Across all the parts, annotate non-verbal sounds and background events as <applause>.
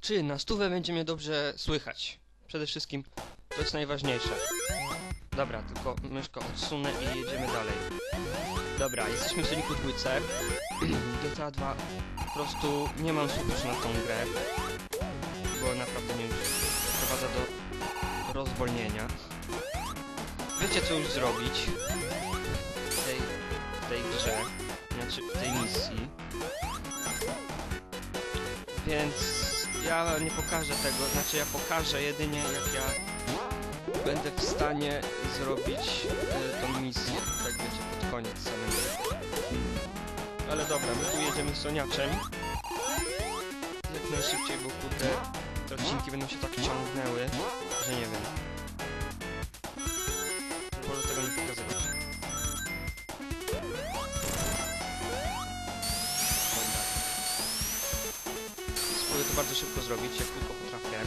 Czy na stówę będzie mnie dobrze słychać? Przede wszystkim to jest najważniejsze. Dobra, tylko myszko odsunę i jedziemy dalej. Dobra, jesteśmy w Sonicu dwójce. <clears throat> GTA 2 po prostu nie mam słów na tą grę, bo naprawdę mnie prowadza do rozwolnienia. Wiecie co już zrobić w tej, w tej grze, znaczy w tej misji. Więc ja nie pokażę tego, znaczy ja pokażę jedynie jak ja będę w stanie zrobić y, tą misję, tak wiecie, pod koniec samego. Ale dobra, my tu jedziemy soniaczem. Jak najszybciej, bo kurde, te odcinki będą się tak ciągnęły, że nie wiem. Bardzo szybko zrobić, jak tylko potrafię.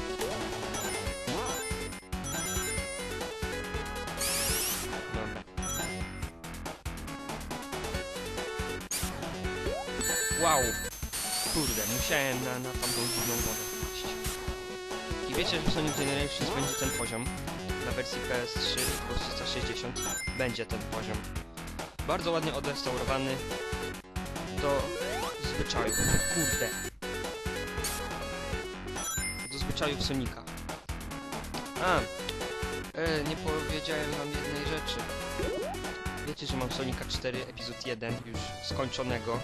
Wow! Kurde, musiałem na, na tamtą dziwną wodę wpaść. I wiecie, że w Sonic Generations będzie ten poziom. Na wersji PS3 i Xbox 360 będzie ten poziom. Bardzo ładnie odrestaurowany do zwyczajów. Kurde. Zwyczajów Sonika. A, e, nie powiedziałem wam jednej rzeczy. Wiecie, że mam Sonika 4 epizod 1 już skończonego.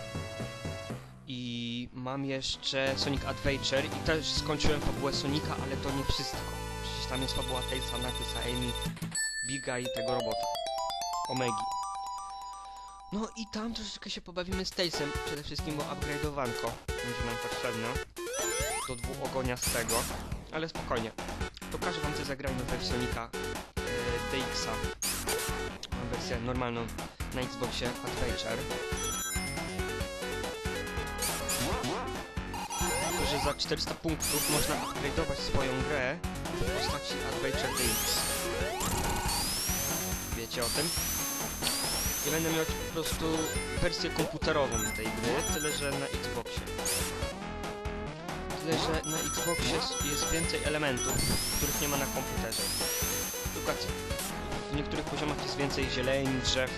I mam jeszcze Sonic Adventure i też skończyłem fabułę Sonika, ale to nie wszystko. Przecież tam jest fabuła Tailsa, Knucklesa, Amy, Biga i tego robota. Omegi. No i tam troszeczkę się pobawimy z Tailsem, przede wszystkim bo upgrade'owanko będzie nam potrzebne do dwuogoniastego, ale spokojnie. Pokażę wam co zagrajmy w Sonika e, DX-a. Wersję normalną na Xboxie Adventure. Że za 400 punktów można upgrade'ować swoją grę w postaci Adventure DX. Wiecie o tym? I będę miał po prostu wersję komputerową tej gry, tyle że na Xboxie. Tyle, że na Xboxie jest- więcej elementów, których nie ma na komputerze. Przykład w niektórych poziomach jest więcej zieleni, drzew.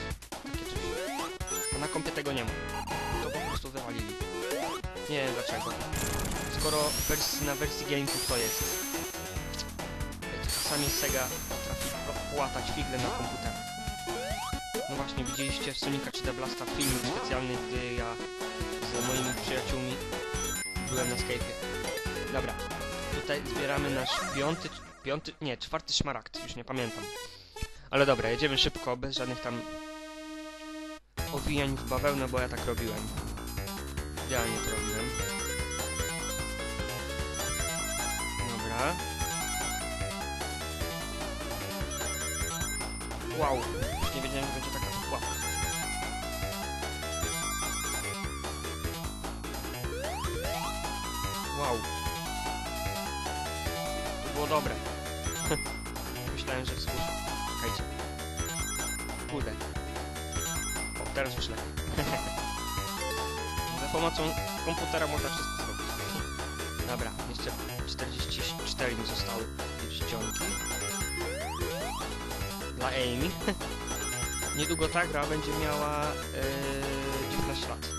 A na kompie tego nie ma. To po prostu wywalili. Nie wiem dlaczego. Skoro na wersji GameCube to jest. Czasami Sega potrafi po- płatać figle na komputerach. No właśnie, widzieliście Sonika 3D Blasta film specjalny, gdy ja z moimi przyjaciółmi byłem na Skype'ie. Dobra, tutaj zbieramy nasz piąty, piąty, nie, czwarty szmaragd, już nie pamiętam. Ale dobra, jedziemy szybko, bez żadnych tam owijań w bawełnę, bo ja tak robiłem. Idealnie to robiłem. Dobra. Wow, już nie wiedziałem, że będzie taka pułapka. Wow. To było dobre. <laughs> Myślałem, że wsłuszę. Czekajcie. Kurde. O, teraz już lepiej. <laughs> Za pomocą komputera można wszystko zrobić. Dobra, jeszcze 44 mi zostały czcionki. Dla Amy. <laughs> Niedługo ta gra będzie miała yy, 19 lat.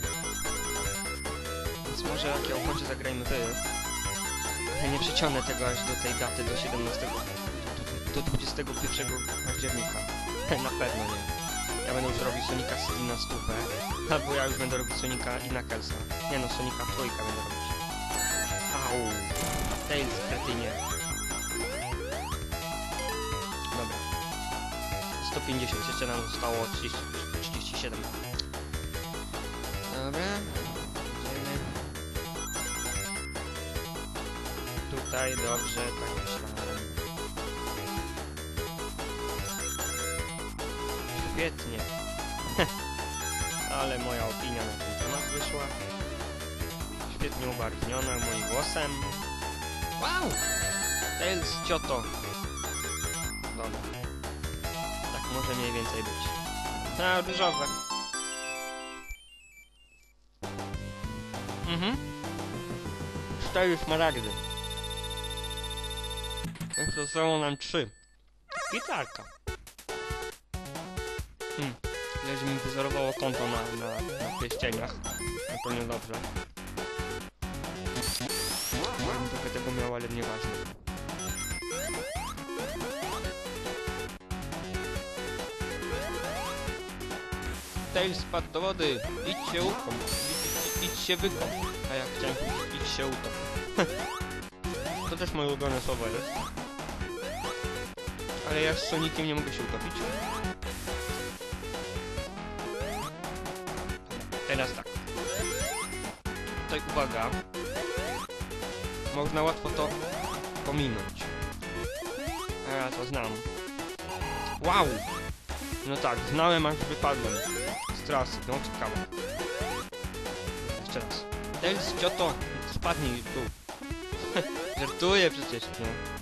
Więc może jak ja ukończę zagrajmy wy. Nie przyciągnę tego aż do tej daty, do 17, do, do 21 października. Na pewno nie. Ja będę już robił Sonika CD na stówę, albo ja już będę robił Sonika i Knucklesa. Nie no, Sonika trójka będę robić. Au! Tails, kretynie. Dobra. 150, jeszcze nam zostało 30, 37. Dobra. Tutaj dobrze, tak myślałem. Świetnie. <laughs> Ale moja opinia na ten temat wyszła. Świetnie ubarwniona moim głosem. Wow! Tails, cioto. Dobra. Tak może mniej więcej być. A, różowe. Mhm. Cztery szmaragdy. Zostało nam trzy. Gitarka. Hmm. Jeżeli mi wyzerowało konto na, na, na pierścieniach, no to niedobrze. Bym trochę tego miał, ale nieważne. Tail spadł do wody. Idź się ukąp. Idź, się wykąp. A ja chciałem idź się utop. <laughs> to też moje ulubione słowo jest. Ale ja z Sonikiem nie mogę się utopić. Teraz tak. Tutaj uwaga. Można łatwo to pominąć. A ja to znam. Wow! No tak, znałem aż wypadłem z trasy, no ciekawe. Jeszcze raz. Dels, cioto, spadnij tu. <laughs> Żartuję przecież, nie?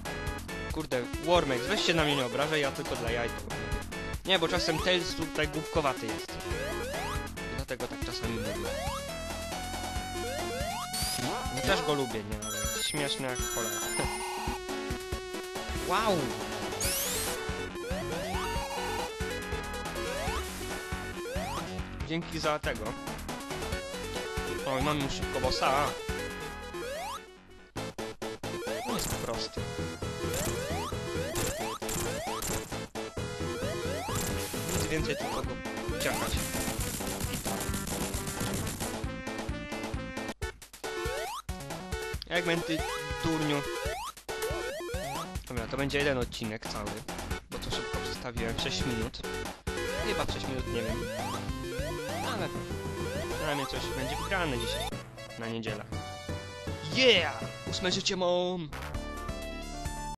Kurde, Warmex, weź się na mnie nie obrażaj, ja tylko dla jaj. Nie, bo czasem Tails tutaj głupkowaty jest. Dlatego tak czasami mówię. Ja też go lubię, nie? Ale śmieszny jak cholera. <laughs> wow! Dzięki za tego. O, mam już szybko bossa. No jest prosty. Więcej ciachać. I tak. Jak będę durniu. Dobra, to będzie jeden odcinek cały. Bo to szybko przedstawiłem. 6 minut. Chyba 6 minut, nie wiem. Ale przynajmniej coś będzie wygrane dzisiaj. Na niedzielę. Yeah! Ósme życie mam!